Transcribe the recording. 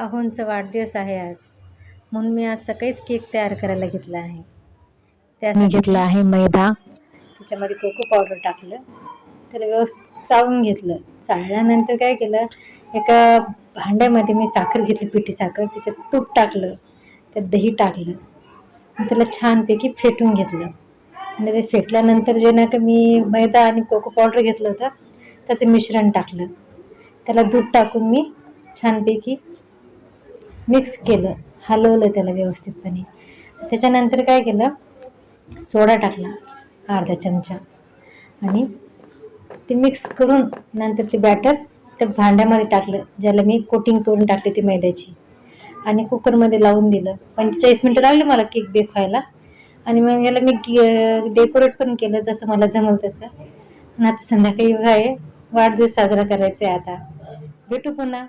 अहोंचा वाढदिवस आहे आज. म्हणून मी आज सकाळीच केक तयार करायला घेतला आहे. त्यासाठी घेतला आहे मैदा. त्याच्यामध्ये कोको पावडर टाकलं. त्याला व्यवस्थित चाळून घेतलं. चाळल्यानंतर काय केलं एका भांड्यामध्ये मी साखर घेतली पिठी साखर. त्याच्यात तूप टाकलं. त्यात दही टाकलं. त्याला छानपैकी फेटून घेतलं. आणि ते फेटल्यानंतर जे नाही का मी मैदा आणि कोको पावडर घेतलं होतं त्याचं मिश्रण टाकलं. त्याला दूध टाकून मी छानपैकी मिक्स केलं हलवलं त्याला व्यवस्थितपणे. त्याच्यानंतर काय केलं? सोडा टाकला अर्धा चमचा. आणि ते मिक्स करून नंतर ते बॅटर त्या भांड्यामध्ये टाकलं ज्याला मी कोटिंग करून टाकली ती मैद्याची. आणि कुकरमध्ये लावून दिलं. पंचेचाळीस मिनटं लागले मला केक बेक व्हायला. आणि मग याला मी डेकोरेट पण केलं जसं मला जमल तसं. आणि आता संध्याकाळी आहे वाढदिवस साजरा करायचा आहे आता. भेटू पुन्हा.